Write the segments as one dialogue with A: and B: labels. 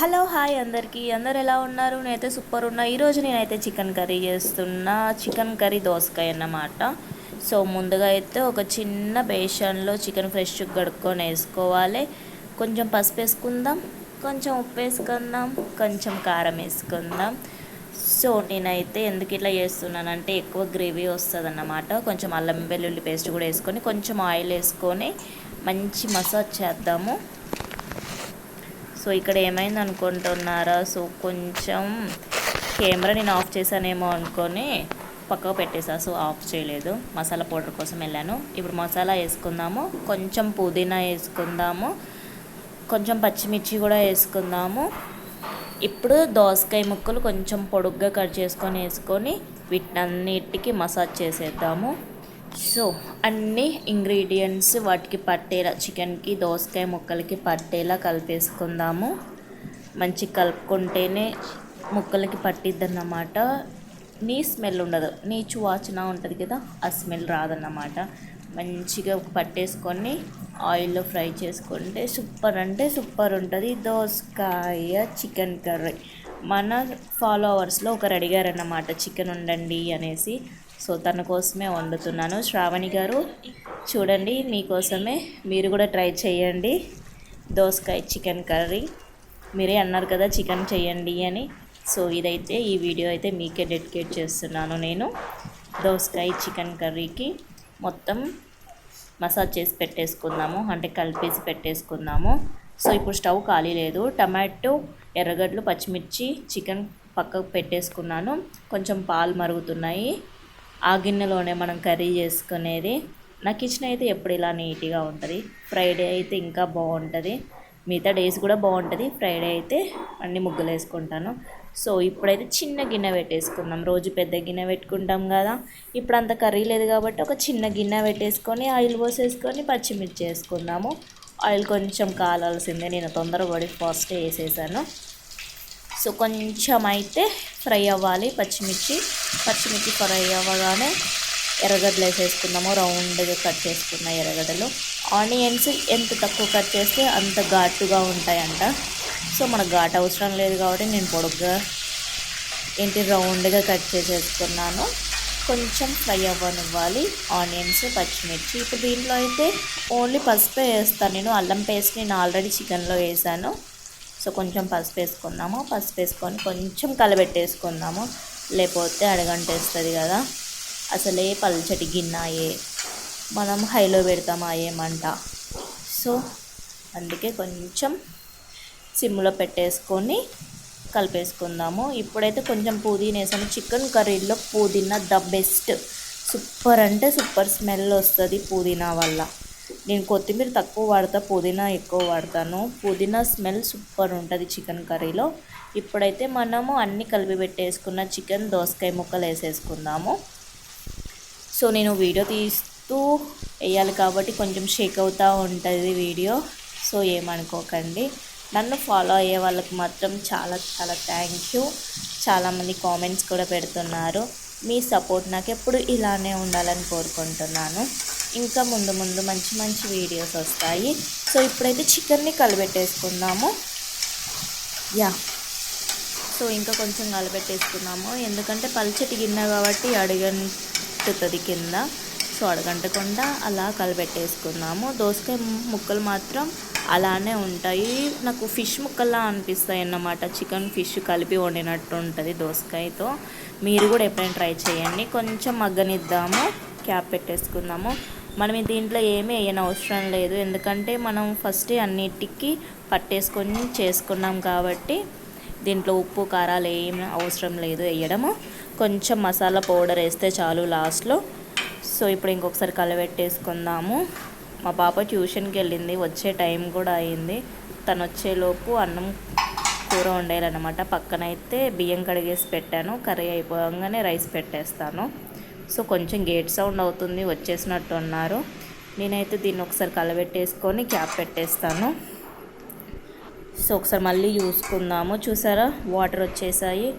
A: Hello hi అందరికీ. అందరు ఎలా ఉన్నారు? నేనైతే సూపర్ ఉన్నా. ఈరోజు నేనైతే చికెన్ కర్రీ చేస్తున్నా. చికెన్ కర్రీ దోసకాయ అన్నమాట. సో ముందుగా అయితే ఒక చిన్న బేషన్లో చికెన్ ఫ్రెష్ కడుక్కొని వేసుకోవాలి. కొంచెం పసుపు వేసుకుందాం. కొంచెం ఉప్పు వేసుకుందాం. కొంచెం కారం వేసుకుందాం. సో నేనైతే ఎందుకు ఇట్లా చేస్తున్నానంటే ఎక్కువ గ్రేవీ వస్తుంది అన్నమాట కొంచెం అల్లం వెల్లుల్లి పేస్ట్ కూడా వేసుకొని కొంచెం ఆయిల్ వేసుకొని మంచి మసాజ్ చేద్దాము. సో ఇక్కడ ఏమైంది అనుకుంటున్నారా? సో కొంచెం కెమెరా నేను ఆఫ్ చేశానేమో అనుకొని పక్కకు పెట్టేసా. సో ఆఫ్ చేయలేదు. మసాలా పౌడర్ కోసం వెళ్ళాను. ఇప్పుడు మసాలా వేసుకుందాము. కొంచెం పుదీనా వేసుకుందాము. కొంచెం పచ్చిమిర్చి కూడా వేసుకుందాము. ఇప్పుడు దోసకాయ ముక్కలు కొంచెం పొడుగ్గా కట్ చేసుకొని వేసుకొని వీటన్నిటికీ మసాజ్ చేసేద్దాము. సో అన్ని ఇంగ్రీడియంట్స్ వాటికి పట్టేలా చికెన్కి దోసకాయ ముక్కలకి పట్టేలా కలిపేసుకుందాము. మంచి కలుపుకుంటేనే ముక్కలకి పట్టిద్దన్నమాట. నీ స్మెల్ ఉండదు. నీచు వాచన ఉంటుంది కదా ఆ స్మెల్ రాదన్నమాట. మంచిగా పట్టేసుకొని ఆయిల్లో ఫ్రై చేసుకుంటే సూపర్ అంటే సూపర్ ఉంటుంది. దోసకాయ చికెన్ కర్రీ. మన ఫాలోవర్స్లో ఒకరు అడిగారన్నమాట చికెన్ ఉండండి అనేసి. సో తన కోసమే వండుతున్నాను. శ్రావణి గారు చూడండి మీకోసమే మీరు కూడా ట్రై చేయండి. దోసకాయ చికెన్ కర్రీ. మీరే అన్నారు కదా చికెన్ చేయండి అని. సో ఇదైతే ఈ వీడియో అయితే మీకే డెడికేట్ చేస్తున్నాను నేను. దోసకాయ చికెన్ కర్రీకి మొత్తం మసాజ్ చేసి పెట్టేసుకుందాము. అంటే కలిపేసి పెట్టేసుకుందాము. సో ఇప్పుడు స్టవ్ ఖాళీ లేదు. టమాటో ఎర్రగడ్డలు పచ్చిమిర్చి చికెన్ పక్కకు పెట్టేసుకున్నాను. కొంచెం పాలు మరుగుతున్నాయి. ఆ గిన్నెలోనే మనం కర్రీ చేసుకునేది. నా కిచెన్ అయితే ఎప్పుడు ఇలా నీట్గా ఉంటుంది. ఫ్రైడే అయితే ఇంకా బాగుంటుంది. మిగతా డేస్ కూడా బాగుంటుంది. ఫ్రైడే అయితే అన్ని ముగ్గులు వేసుకుంటాను. సో ఇప్పుడైతే చిన్న గిన్నె పెట్టేసుకుందాం. రోజు పెద్ద గిన్నె పెట్టుకుంటాం కదా. ఇప్పుడు అంత కర్రీ లేదు కాబట్టి ఒక చిన్న గిన్నె పెట్టేసుకొని ఆయిల్ పోసేసుకొని పచ్చిమిర్చి వేసుకుందాము. ఆయిల్ కొంచెం కాలాల్సిందే నేను తొందరపడి ఫాస్ట్ వేసేసాను. సో కొంచెం అయితే ఫ్రై అవ్వాలి పచ్చిమిర్చి. పచ్చిమిర్చి ఫ్రై అవ్వగానే ఎర్రగడ్డలు వేసేసుకుందాము. రౌండ్గా కట్ చేసుకున్న ఎర్రగడ్డలు. ఆనియన్స్ ఎంత తక్కువ కట్ చేస్తే అంత ఘాటుగా ఉంటాయంట. సో మనకు ఘాటు అవసరం లేదు కాబట్టి నేను పొడుగ్గా ఏంటి రౌండ్గా కట్ చేసేసుకున్నాను. కొంచెం ఫ్రై అవ్వనివ్వాలి. ఆనియన్స్ పచ్చిమిర్చి. ఇప్పుడు దీంట్లో అయితే ఓన్లీ పసుపే వేస్తాను నేను. అల్లం పేస్ట్ నేను ఆల్రెడీ చికెన్లో వేసాను. సో కొంచెం పసుపు వేసుకుందాము పసుపు వేసుకొని కొంచెం కలబెట్టేసుకుందాము. లేకపోతే అడగంటేస్తుంది కదా. అసలే పల్చటి గిన్నెయే. మనం హైలో పెడతామా ఏమంట సో అందుకే కొంచెం సిమ్లో పెట్టేసుకొని కలిపేసుకుందాము. ఇప్పుడైతే కొంచెం పుదీనా వేసాము చికెన్ కర్రీలో పుదీనా ద బెస్ట్. సూపర్ అంటే సూపర్ స్మెల్ వస్తుంది పుదీనా వల్ల. నేను కొత్తిమీర తక్కువ వాడతా పుదీనా ఎక్కువ వాడతాను. పుదీనా స్మెల్ సూపర్ ఉంటుంది చికెన్ కర్రీలో. ఇప్పుడైతే మనము అన్ని కలిపి పెట్టేసుకున్న చికెన్ దోసకాయ ముక్కలు వేసేసుకుందాము. సో నేను వీడియో తీస్తూ వేయాలి కాబట్టి కొంచెం షేక్ అవుతూ ఉంటుంది వీడియో. సో ఏమనుకోకండి. నన్ను ఫాలో అయ్యే వాళ్ళకి మాత్రం చాలా చాలా థ్యాంక్ యూ. చాలామంది కామెంట్స్ కూడా పెడుతున్నారు. మీ సపోర్ట్ నాకు ఎప్పుడు ఇలానే ఉండాలని కోరుకుంటున్నాను. ఇంకా ముందు ముందు మంచి మంచి వీడియోస్ వస్తాయి. సో ఇప్పుడైతే చికెన్ని కలిపెట్టేసుకుందాము యా. సో ఇంకా కొంచెం కలిపెట్టేసుకున్నాము ఎందుకంటే పల్చటి గిన్నె కాబట్టి అడగంటుతుంది కింద. సో అడగంటకుండా అలా కలిపెట్టేసుకున్నాము దోసకాయ ముక్కలు మాత్రం అలానే ఉంటాయి. నాకు ఫిష్ ముక్కల్లా అనిపిస్తాయి అన్నమాట. చికెన్ ఫిష్ కలిపి వండినట్టు ఉంటుంది దోసకాయతో. మీరు కూడా ఎప్పుడైనా ట్రై చేయండి. కొంచెం మగ్గనిద్దాము క్యాప్ పెట్టేసుకుందాము. మనం దీంట్లో ఏమీ వేయని అవసరం లేదు. ఎందుకంటే మనం ఫస్ట్ అన్నిటికీ పట్టేసుకొని చేసుకున్నాం కాబట్టి దీంట్లో ఉప్పు కారాలు ఏం అవసరం లేదు వేయడము. కొంచెం మసాలా పౌడర్ వేస్తే చాలు లాస్ట్లో. సో ఇప్పుడు ఇంకొకసారి కలబెట్టేసుకుందాము. మా పాప ట్యూషన్కి వెళ్ళింది వచ్చే టైం కూడా అయింది. తను వచ్చేలోపు అన్నం కూర వండేయాలన్నమాట పక్కనైతే బియ్యం కడిగేసి పెట్టాను. కర్రీ అయిపోగానే రైస్ పెట్టేస్తాను. సో కొంచెం గేట్ సౌండ్ అవుతుంది వచ్చేసినట్టు అన్నారు. నేనైతే దీన్ని ఒకసారి కలబెట్టేసుకొని క్యాప్ పెట్టేస్తాను. సో ఒకసారి మళ్ళీ చూసుకుందాము. చూసారా? వాటర్ వచ్చేసాయి.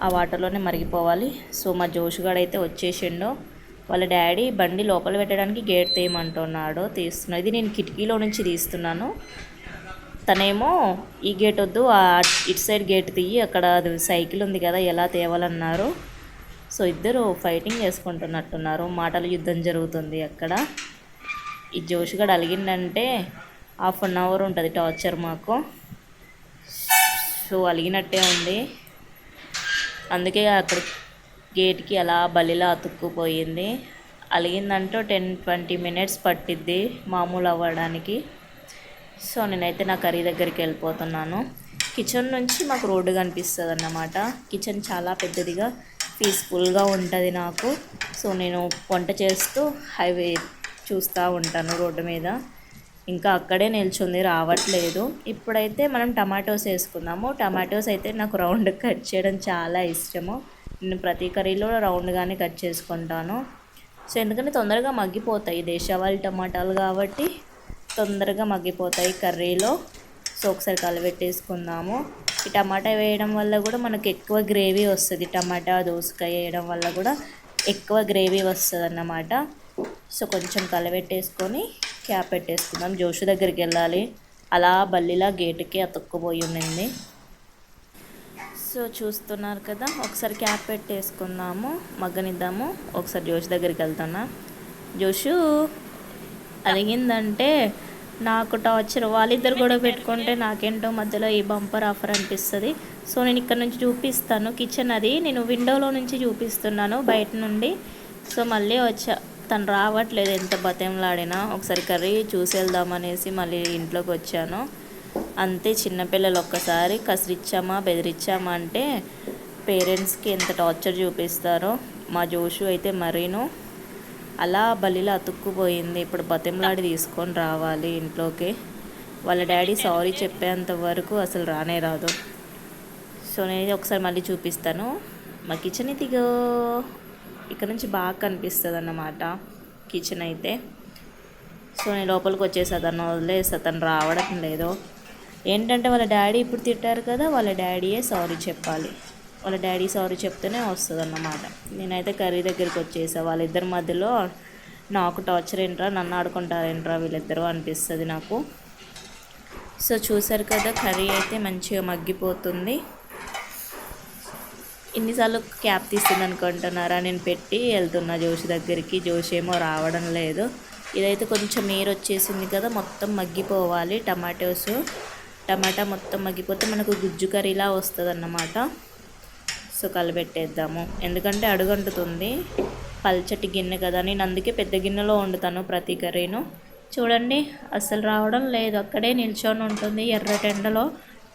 A: ఆ వాటర్లోనే మరిగిపోవాలి. సో మా జోషుగాడు అయితే వచ్చేసిండో. వాళ్ళ డాడీ బండి లోపల పెట్టడానికి గేట్ తీయమంటున్నాడు తీస్తున్నాడు. ఇది నేను కిటికీలో నుంచి తీస్తున్నాను. తనేమో ఈ గేట్ వద్దు ఆ ఇటు సైడ్ గేట్ తీయి అక్కడ అది సైకిల్ ఉంది కదా ఎలా తేవాలన్నారు. సో ఇద్దరు ఫైటింగ్ చేసుకుంటున్నట్టున్నారు. మాటల యుద్ధం జరుగుతుంది అక్కడ. ఈ జోషిగాడు అలిగిందంటే హాఫ్ అన్ అవర్ ఉంటుంది టార్చర్ మాకు. సో అలిగినట్టే ఉంది. అందుకే అక్కడ గేట్కి అలా బలిలా అతుక్కుపోయింది. అలిగిందంటూ టెన్ ట్వంటీ మినిట్స్ పట్టిద్ది మామూలు అవ్వడానికి సో నేనైతే నా కర్రీ దగ్గరికి వెళ్ళిపోతున్నాను. కిచెన్ నుంచి మాకు రోడ్డు కనిపిస్తుంది అన్నమాట కిచెన్ చాలా పెద్దదిగా పీస్ఫుల్గా ఉంటుంది నాకు. సో నేను వంట చేస్తూ హైవే చూస్తూ ఉంటాను రోడ్డు మీద. ఇంకా అక్కడే నిల్చుంది రావట్లేదు. ఇప్పుడైతే మనం టమాటోస్ వేసుకుందాము. టమాటోస్ అయితే నాకు రౌండ్ కట్ చేయడం చాలా ఇష్టము. నేను ప్రతి కర్రీలో రౌండ్గానే కట్ చేసుకుంటాను. సో ఎందుకంటే తొందరగా మగ్గిపోతాయి దేశవాళీ టమాటాలు కాబట్టి తొందరగా మగ్గిపోతాయి కర్రీలో. సో ఒకసారి కలబెట్టేసుకుందాము. ఈ టమాటా వేయడం వల్ల కూడా మనకు ఎక్కువ గ్రేవీ వస్తుంది. టమాటా దోసకాయ వేయడం వల్ల కూడా ఎక్కువ గ్రేవీ వస్తుంది అన్నమాట సో కొంచెం కలబెట్టేసుకొని క్యాప్ పెట్టేసుకుందాం. జోషు దగ్గరికి వెళ్ళాలి. అలా బల్లిలా గేటుకి అతుక్కుపోయి ఉండింది. సో చూస్తున్నారు కదా ఒకసారి క్యాప్ పెట్టేసుకుందాము మగ్గనిద్దాము. ఒకసారి జోష్ దగ్గరికి వెళ్తున్నా. జోషు అడిగిందంటే నాకు టార్చర్. వాళ్ళిద్దరు కూడా పెట్టుకుంటే నాకేంటో మధ్యలో ఈ బంపర్ ఆఫర్ అనిపిస్తుంది. సో నేను ఇక్కడ నుంచి చూపిస్తాను. కిచెన్ అది. నేను విండోలో నుంచి చూపిస్తున్నాను బయట నుండి. సో మళ్ళీ వచ్చా. తను రావట్లేదు ఎంత బతెంలాడినా ఒకసారి కర్రీ చూసి వెళ్దామనేసి మళ్ళీ ఇంట్లోకి వచ్చాను. అంతే చిన్నపిల్లలు ఒక్కసారి కసిరిచ్చామా బెదిరిచ్చామా అంటే పేరెంట్స్కి ఎంత టార్చర్ చూపిస్తారో. మా జోషు అయితే మరీను అలా బలిలో అతుక్కుపోయింది. ఇప్పుడు బతిమలాడి తీసుకొని రావాలి ఇంట్లోకి. వాళ్ళ డాడీ సారీ చెప్పేంత వరకు అసలు రానే రాదు. సో నేను ఒకసారి మళ్ళీ చూపిస్తాను. మా కిచెన్ ఇదిగో. ఇక్కడ నుంచి బాగా కనిపిస్తుంది అన్నమాట కిచెన్ అయితే. సో నేను లోపలికి వచ్చేసి అతను వదిలేసి అతను రావడం లేదు. ఏంటంటే వాళ్ళ డాడీ ఇప్పుడు తిట్టారు కదా వాళ్ళ డాడీయే సారీ చెప్పాలి. వాళ్ళ డాడీ సారీ చెప్తేనే వస్తుంది అన్నమాట నేనైతే కర్రీ దగ్గరికి వచ్చేసా. వాళ్ళిద్దరి మధ్యలో నాకు టార్చర్ ఏంట్రా నన్ను ఆడుకుంటారేంట్రా వీళ్ళిద్దరూ అనిపిస్తుంది నాకు. సో చూసారు కదా కర్రీ అయితే మంచిగా మగ్గిపోతుంది. ఇన్నిసార్లు క్యాప్ తీస్తుంది అనుకుంటున్నారా? నేను పెట్టి వెళ్తున్నా జోషి దగ్గరికి. జోషి ఏమో రావడం లేదు. ఇదైతే కొంచెం నీరు వచ్చేసింది కదా మొత్తం మగ్గిపోవాలి. టమాటోస్ టమాటా మొత్తం మగ్గిపోతే మనకు గుజ్జు కర్రీలా వస్తుంది అన్నమాట సో కలబెట్టేద్దాము. ఎందుకంటే అడుగంటుతుంది. పల్చటి గిన్నె కదా నేను అందుకే పెద్ద గిన్నెలో వండుతాను ప్రతి కర్రీను. చూడండి అస్సలు రావడం లేదు. అక్కడే నిల్చొని ఉంటుంది. ఎర్రటెండలో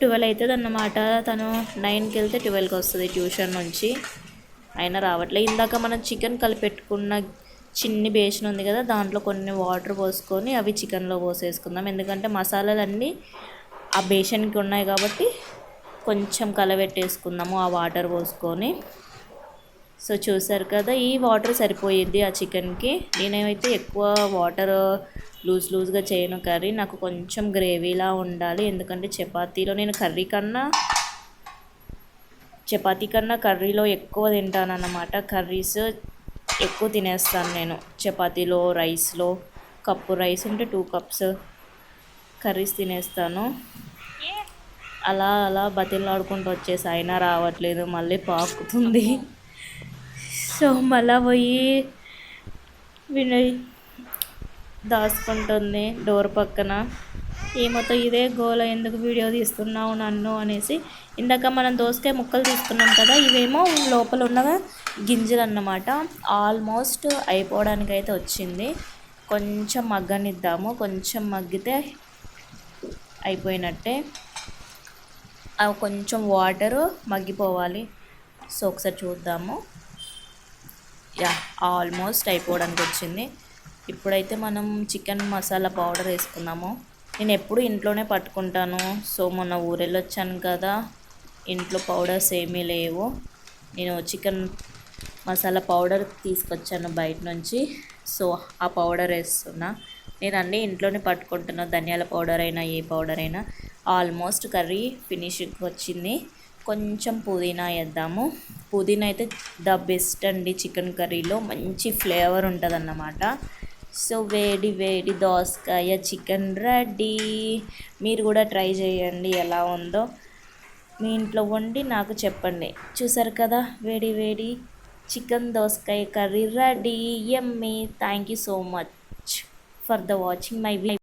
A: ట్వెల్వ్ అవుతుంది అన్నమాట తను నైన్కి వెళ్తే ట్వెల్వ్కి వస్తుంది ట్యూషన్ నుంచి. అయినా రావట్లేదు ఇందాక మనం చికెన్ కలిపెట్టుకున్న చిన్ని బేషన్ ఉంది కదా దాంట్లో కొన్ని వాటర్ పోసుకొని అవి చికెన్లో పోసేసుకుందాం. ఎందుకంటే మసాలాలన్నీ ఆ బేషన్కి ఉన్నాయి కాబట్టి కొంచెం కలబెట్టేసుకుందాము ఆ వాటర్ పోసుకొని. సో చూసారు కదా ఈ వాటర్ సరిపోయిద్ది ఆ చికెన్కి. నేనేమైతే ఎక్కువ వాటర్ లూజ్ లూజ్గా చేయను కర్రీ నాకు కొంచెం గ్రేవీలా ఉండాలి. ఎందుకంటే చపాతీలో నేను కర్రీ కన్నా చపాతీ కన్నా కర్రీలో ఎక్కువ తింటాను అన్నమాట కర్రీస్ ఎక్కువ తినేస్తాను నేను. చపాతీలో రైస్లో కప్పు రైస్ ఉంటే టూ కప్స్. కర్రీస్ తినేస్తాను. అలా అలా బతిలాడుకుంటూ వచ్చేసి అయినా రావట్లేదు మళ్ళీ పాకుతుంది. సో మళ్ళా పోయి వినయ్ దాచుకుంటుంది డోర్ పక్కన. ఏమతో ఇదే గోల ఎందుకు వీడియో తీస్తున్నావు నన్ను? అనేసి. ఇందాక మనం దోసకాయ ముక్కలు తీసుకున్నాం కదా ఇవేమో లోపల ఉన్న గింజలు అన్నమాట ఆల్మోస్ట్ అయిపోవడానికి అయితే వచ్చింది. కొంచెం మగ్గనిద్దాము కొంచెం మగ్గితే అయిపోయినట్టే అవి కొంచెం వాటరు మగ్గిపోవాలి. సో ఒకసారి చూద్దాము. యా ఆల్మోస్ట్ అయిపోవడానికి వచ్చింది. ఇప్పుడైతే మనం చికెన్ మసాలా పౌడర్ వేసుకున్నాము. నేను ఎప్పుడు ఇంట్లోనే పట్టుకుంటాను. సో మొన్న ఊరెళ్ళొచ్చాను కదా ఇంట్లో పౌడర్స్ ఏమీ లేవు. నేను చికెన్ మసాలా పౌడర్ తీసుకొచ్చాను బయట నుంచి. సో ఆ పౌడర్ వేస్తున్నా. నేను అన్నీ ఇంట్లోనే పట్టుకుంటున్నా. ధనియాల పౌడర్ అయినా ఏ పౌడర్ అయినా. ఆల్మోస్ట్ కర్రీ ఫినిషింగ్ వచ్చింది. కొంచెం పుదీనా వేద్దాము. పుదీనా అయితే ద బెస్ట్ అండి చికెన్ కర్రీలో. మంచి ఫ్లేవర్ ఉంటుంది అన్నమాట సో వేడి వేడి దోసకాయ చికెన్ రెడీ. మీరు కూడా ట్రై చేయండి ఎలా ఉందో. మీ ఇంట్లో వండి నాకు చెప్పండి. చూసారు కదా? వేడి వేడి చికెన్ దోసకాయ curry ready. Yummy thank you so much. For the watching my